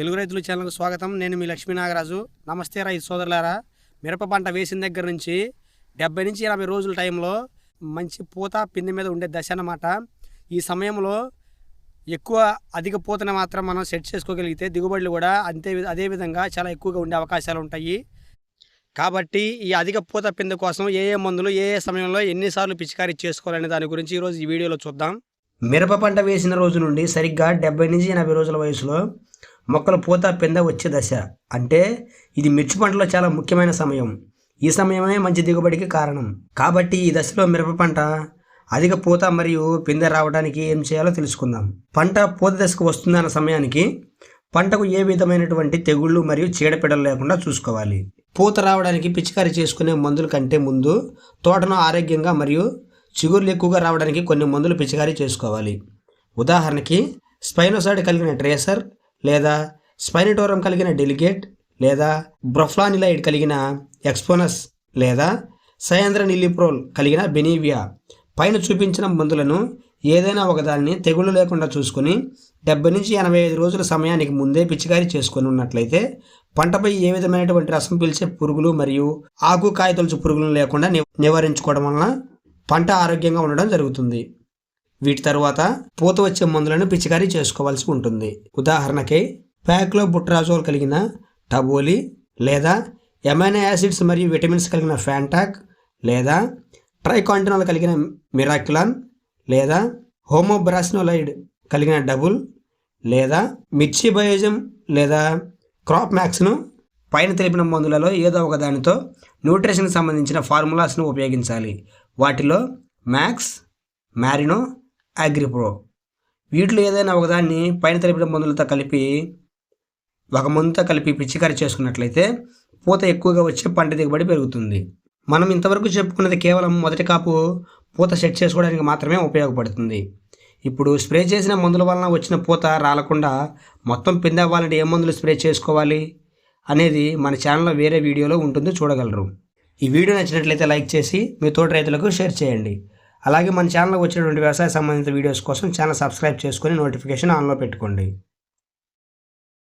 తెలుగు రైతుల ఛానల్కు స్వాగతం. నేను మీ లక్ష్మీ నాగరాజు. నమస్తే రైతు సోదరులారా. మిరప పంట వేసిన దగ్గర నుంచి డెబ్బై నుంచి ఎనభై రోజుల టైంలో మంచి పూత పిండి మీద ఉండే దశ అన్నమాట. ఈ సమయంలో ఎక్కువ అధిక పూతను మాత్రం మనం సెట్ చేసుకోగలిగితే దిగుబడులు కూడా అంతే అదేవిధంగా అదే విధంగా చాలా ఎక్కువగా ఉండే అవకాశాలు ఉంటాయి. కాబట్టి ఈ అధిక పూత పిండి కోసం ఏ ఏ మందులు ఏ ఏ సమయంలో ఎన్నిసార్లు పిచికారీ చేసుకోవాలనే దాని గురించి ఈరోజు ఈ వీడియోలో చూద్దాం. మిరప పంట వేసిన రోజు నుండి సరిగ్గా డెబ్బై నుంచి ఎనభై రోజుల వయసులో మొక్కలు పూత పింద వచ్చే దశ. అంటే ఇది మిర్చి పంటలో చాలా ముఖ్యమైన సమయం. ఈ సమయమే మంచి దిగుబడికి కారణం. కాబట్టి ఈ దశలో మిరప పంట అధిక పూత మరియు పిందె రావడానికి ఏం చేయాలో తెలుసుకుందాం. పంట పూత దశకు వస్తుందన్న సమయానికి పంటకు ఏ విధమైనటువంటి తెగుళ్ళు మరియు చీడపీడలు లేకుండా చూసుకోవాలి. పూత రావడానికి పిచికారీ చేసుకునే మందుల కంటే ముందు తోటను ఆరోగ్యంగా మరియు చిగుర్లు ఎక్కువగా రావడానికి కొన్ని మందులు పిచికారీ చేసుకోవాలి. ఉదాహరణకి స్పైనోసైడ్ కలిగిన ట్రేసర్ లేదా స్పైనటోరం కలిగిన డెలిగేట్ లేదా బ్రొఫ్లానిలైడ్ కలిగిన ఎక్స్పోనస్ లేదా సయాంద్ర నిలిప్రోల్ కలిగిన బెనీవియా. పైన చూపించిన మందులను ఏదైనా ఒకదాన్ని తెగుళ్ళు లేకుండా చూసుకుని డెబ్బై నుంచి ఎనభై ఐదు రోజుల సమయానికి ముందే పిచికారీ చేసుకొని ఉన్నట్లయితే పంటపై ఏ విధమైనటువంటి రసం పీల్చే పురుగులు మరియు ఆకు కాయతొలుచు పురుగులను లేకుండా ని- నివారించుకోవడం వలన పంట ఆరోగ్యంగా ఉండడం జరుగుతుంది. వీటి తరువాత పూత వచ్చే మందులను పిచికారీ చేసుకోవాల్సి ఉంటుంది. ఉదాహరణకి ప్యాక్లో బుట్రాజోల్ కలిగిన టబోలి లేదా ఎమైనో యాసిడ్స్ మరియు విటమిన్స్ కలిగిన ఫ్యాంటాక్ లేదా ట్రైకాంటినాల్ కలిగిన మిరాక్యులాన్ లేదా హోమోబ్రాసినోలైడ్ కలిగిన డబుల్ లేదా మిర్చి బయోజం లేదా క్రాప్ మ్యాక్స్ను పైన తెలిపిన మందులలో ఏదో ఒక దానితో న్యూట్రిషన్కి సంబంధించిన ఫార్ములాస్ను ఉపయోగించాలి. వాటిలో మ్యాక్స్ మ్యారినో అగ్రిప్రో వీటిలో ఏదైనా ఒకదాన్ని పైన తెలిపిన మందులతో కలిపి ఒక మందుతో కలిపి పిచ్చికారి చేసుకున్నట్లయితే పూత ఎక్కువగా వచ్చే పంట దిగుబడి పెరుగుతుంది. మనం ఇంతవరకు చెప్పుకున్నది కేవలం మొదటి కాపు పూత సెట్ చేసుకోవడానికి మాత్రమే ఉపయోగపడుతుంది. ఇప్పుడు స్ప్రే చేసిన మందుల వలన వచ్చిన పూత రాలకుండా మొత్తం పిండి అవ్వాలంటే ఏ మందులు స్ప్రే చేసుకోవాలి అనేది మన ఛానల్లో వేరే వీడియోలో ఉంటుంది చూడగలరు. ఈ వీడియో నచ్చినట్లయితే లైక్ చేసి మీ తోటి రైతులకు షేర్ చేయండి. అలాగే మన ఛానల్కి వచ్చినటువంటి వ్యవసాయ సంబంధిత వీడియోస్ కోసం ఛానల్ సబ్స్క్రైబ్ చేసుకొని నోటిఫికేషన్ ఆన్లో పెట్టుకోండి.